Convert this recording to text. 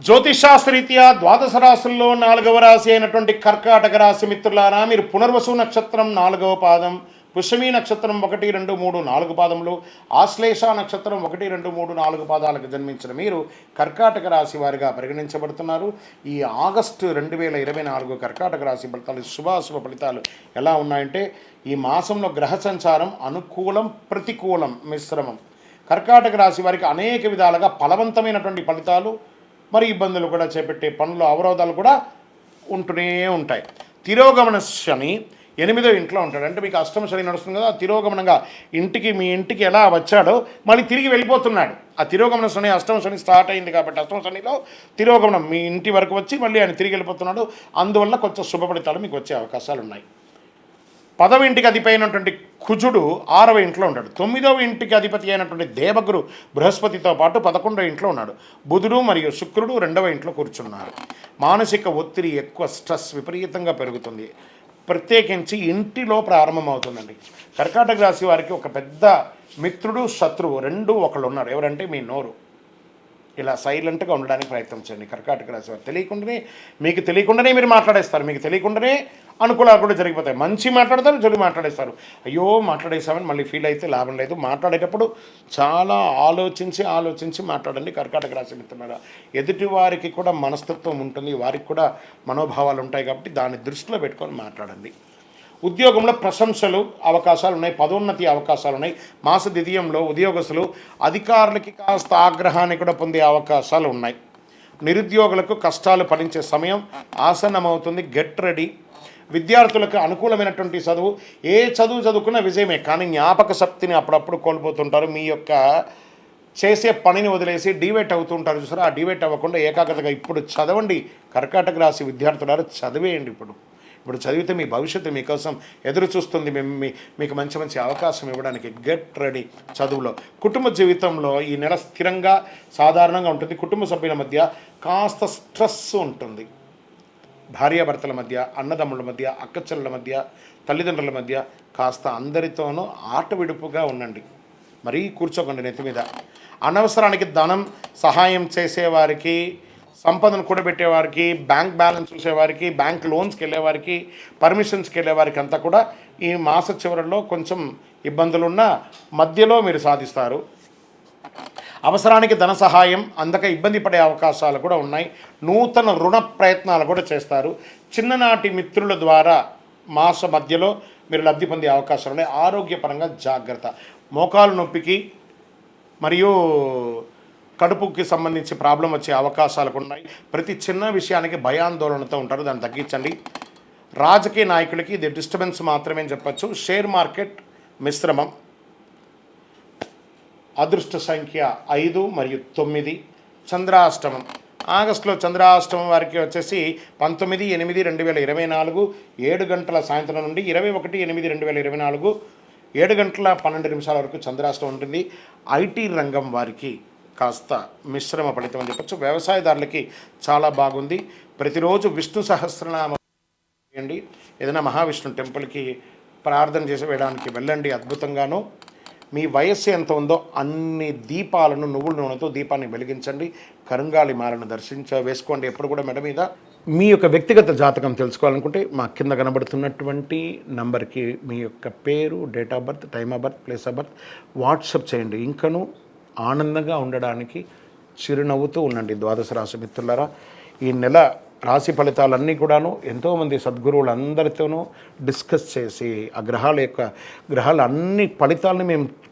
జ్యోతిషాస్త్రరీత్యా ద్వాదశ రాశుల్లో నాలుగవ రాశి అయినటువంటి కర్కాటక రాశి మిత్రులారా మీరు పునర్వసు నక్షత్రం నాలుగవ పాదం పుష్యమీ నక్షత్రం ఒకటి రెండు మూడు నాలుగు పాదములు ఆశ్లేష నక్షత్రం ఒకటి రెండు మూడు నాలుగు పాదాలకు జన్మించిన మీరు కర్కాటక రాశి వారిగా పరిగణించబడుతున్నారు. ఈ ఆగస్టు రెండు వేల ఇరవై నాలుగు కర్కాటక రాశి ఫలితాలు శుభాశుభ ఫలితాలు ఎలా ఉన్నాయంటే ఈ మాసంలో గ్రహ సంచారం అనుకూలం ప్రతికూలం మిశ్రమం. కర్కాటక రాశి వారికి అనేక విధాలుగా ఫలవంతమైనటువంటి ఫలితాలు మరి ఇబ్బందులు కూడా చేపట్టే పనులు అవరోధాలు కూడా ఉంటూనే ఉంటాయి. తిరోగమన శని ఎనిమిదో ఇంట్లో ఉంటాడు. అంటే మీకు అష్టమ శని నడుస్తుంది కదా తిరోగమనంగా ఇంటికి మీ ఇంటికి ఎలా వచ్చాడో మళ్ళీ తిరిగి వెళ్ళిపోతున్నాడు. ఆ తిరోగమన శని అష్టమ శని స్టార్ట్ అయింది కాబట్టి అష్టమ శనిలో తిరోగమనం మీ ఇంటి వరకు వచ్చి మళ్ళీ ఆయన తిరిగి వెళ్ళిపోతున్నాడు. అందువల్ల కొంచెం శుభ ఫలితాలు మీకు వచ్చే అవకాశాలు ఉన్నాయి పదవ ఇంటికి అధిపతి అయినటువంటి కుజుడు ఆరవ ఇంట్లో ఉంటాడు తొమ్మిదవ ఇంటికి అధిపతి అయినటువంటి దేవగురు బృహస్పతితో పాటు పదకొండవ ఇంట్లో ఉన్నాడు. బుధుడు మరియు శుక్రుడు రెండవ ఇంట్లో కూర్చున్నారు. మానసిక ఒత్తిడి ఎక్కువ స్ట్రెస్ విపరీతంగా పెరుగుతుంది. ప్రత్యేకించి ఇంటిలో ప్రారంభమవుతుందండి. కర్కాటక రాశి వారికి ఒక పెద్ద మిత్రుడు శత్రువు రెండు ఒకళ్ళు ఉన్నారు. ఎవరంటే మీ నోరు. ఇలా సైలెంట్గా ఉండడానికి ప్రయత్నం చేయండి. కర్కాటక రాశి వారు తెలియకుండానే మీకు తెలియకుండానే మీరు మాట్లాడేస్తారు. మీకు తెలియకుండానే అనుకూలాలు కూడా జరిగిపోతాయి. మంచి మాట్లాడతారు చెడు మాట్లాడేస్తారు. అయ్యో మాట్లాడేసామని మళ్ళీ ఫీల్ అయితే లాభం లేదు. మాట్లాడేటప్పుడు చాలా ఆలోచించి ఆలోచించి మాట్లాడండి. కర్కాటక రాశి మిత్రులారా ఎదుటి వారికి కూడా మనస్తత్వం ఉంటుంది. వారికి కూడా మనోభావాలు ఉంటాయి కాబట్టి దాన్ని దృష్టిలో పెట్టుకొని మాట్లాడండి. ఉద్యోగంలో ప్రశంసలు అవకాశాలు ఉన్నాయి. పదోన్నతి అవకాశాలు ఉన్నాయి. మాస ద్వితీయంలో ఉద్యోగస్తులు అధికారులకి కాస్త ఆగ్రహాన్ని కూడా పొందే అవకాశాలు ఉన్నాయి. నిరుద్యోగులకు కష్టాలు ఫలించే సమయం ఆసన్నమవుతుంది. గెట్ రెడీ విద్యార్థులకు అనుకూలమైనటువంటి చదువు. ఏ చదువు చదువుకున్నా విజయమే. కానీ జ్ఞాపక శక్తిని అప్పుడప్పుడు కోల్పోతుంటారు. మీ యొక్క చేసే పనిని వదిలేసి డివేట్ అవుతుంటారు చూసారా? ఆ డివేట్ అవ్వకుండా ఏకాగ్రతగా ఇప్పుడు చదవండి. కర్కాటక రాశి విద్యార్థులారు చదివేయండి ఇప్పుడు. ఇప్పుడు చదివితే మీ భవిష్యత్తు మీకోసం ఎదురు చూస్తుంది. మేము మీకు మంచి మంచి అవకాశం ఇవ్వడానికి గెట్ రెడీ చదువులో. కుటుంబ జీవితంలో ఈ నెల స్థిరంగా సాధారణంగా ఉంటుంది. కుటుంబ సభ్యుల మధ్య కాస్త స్ట్రెస్ ఉంటుంది. భార్యాభర్తల మధ్య అన్నదమ్ముల మధ్య అక్కచెల్లెల మధ్య తల్లిదండ్రుల మధ్య కాస్త అందరితోనూ ఆట విడుపుగా ఉండండి. మరీ కూర్చోకండి నెత్తి మీద. అనవసరానికి ధనం సహాయం చేసేవారికి సంపదను కూడబెట్టేవారికి బ్యాంక్ బ్యాలెన్స్ చూసేవారికి బ్యాంక్ లోన్స్కి వెళ్ళేవారికి పర్మిషన్స్కి వెళ్ళేవారికి అంతా కూడా ఈ మాస చివరిలో కొంచెం ఇబ్బందులున్నా మధ్యలో మీరు సాధిస్తారు. అవసరానికి ధన సహాయం అందక ఇబ్బంది పడే అవకాశాలు కూడా ఉన్నాయి. నూతన రుణ ప్రయత్నాలు కూడా చేస్తారు. చిన్ననాటి మిత్రుల ద్వారా మాస మధ్యలో మీరు లబ్ధి పొందే అవకాశాలు ఉన్నాయి. ఆరోగ్యపరంగా జాగ్రత్త. మోకాలు నొప్పికి మరియు కడుపుకి సంబంధించి ప్రాబ్లం వచ్చే అవకాశాలు కూడా ఉన్నాయి. ప్రతి చిన్న విషయానికి భయాందోళనతో ఉంటారు. దాన్ని తగ్గించండి. రాజకీయ నాయకులకి ఇది డిస్టర్బెన్స్ మాత్రమే చెప్పచ్చు. షేర్ మార్కెట్ మిశ్రమం. అదృష్ట సంఖ్య ఐదు మరియు తొమ్మిది చంద్రాష్టమం. ఆగస్టులో చంద్రాష్టమం వారికి వచ్చేసి పంతొమ్మిది ఎనిమిది రెండు వేల ఇరవై నాలుగు ఏడు గంటల సాయంత్రం నుండి ఇరవై ఒకటి ఎనిమిది రెండు వేల ఇరవై నాలుగు ఏడు గంటల పన్నెండు నిమిషాల వరకు చంద్రాష్టమం ఉంటుంది. ఐటీ రంగం వారికి కాస్త మిశ్రమ ఫలితం అని చెప్పచ్చు. వ్యవసాయదారులకి చాలా బాగుంది. ప్రతిరోజు విష్ణు సహస్రనామ చేయండి. ఏదైనా మహావిష్ణు టెంపుల్కి ప్రార్థన చేసి వేయడానికి వెళ్ళండి అద్భుతంగాను. మీ వయస్సు ఎంత ఉందో అన్ని దీపాలను నువ్వుల నూనెతో దీపాన్ని వెలిగించండి. కరుంగాలి మాలను దర్శించ వేసుకోండి. ఎప్పుడు కూడా మెడ మీద. మీ యొక్క వ్యక్తిగత జాతకం తెలుసుకోవాలనుకుంటే మా కింద కనబడుతున్నటువంటి నంబర్కి మీ యొక్క పేరు date of birth time of birth place of birth WhatsApp చేయండి. ఇంకను ఆనందంగా ఉండడానికి చిరునవ్వుతూ ఉండండి ద్వాదశ రాశి మిత్రులరా. ఈ నెల రాశి ఫలితాలన్నీ కూడాను ఎంతోమంది సద్గురువులందరితోనూ డిస్కస్ చేసి ఆ గ్రహాల యొక్క గ్రహాల అన్ని ఫలితాలను మేము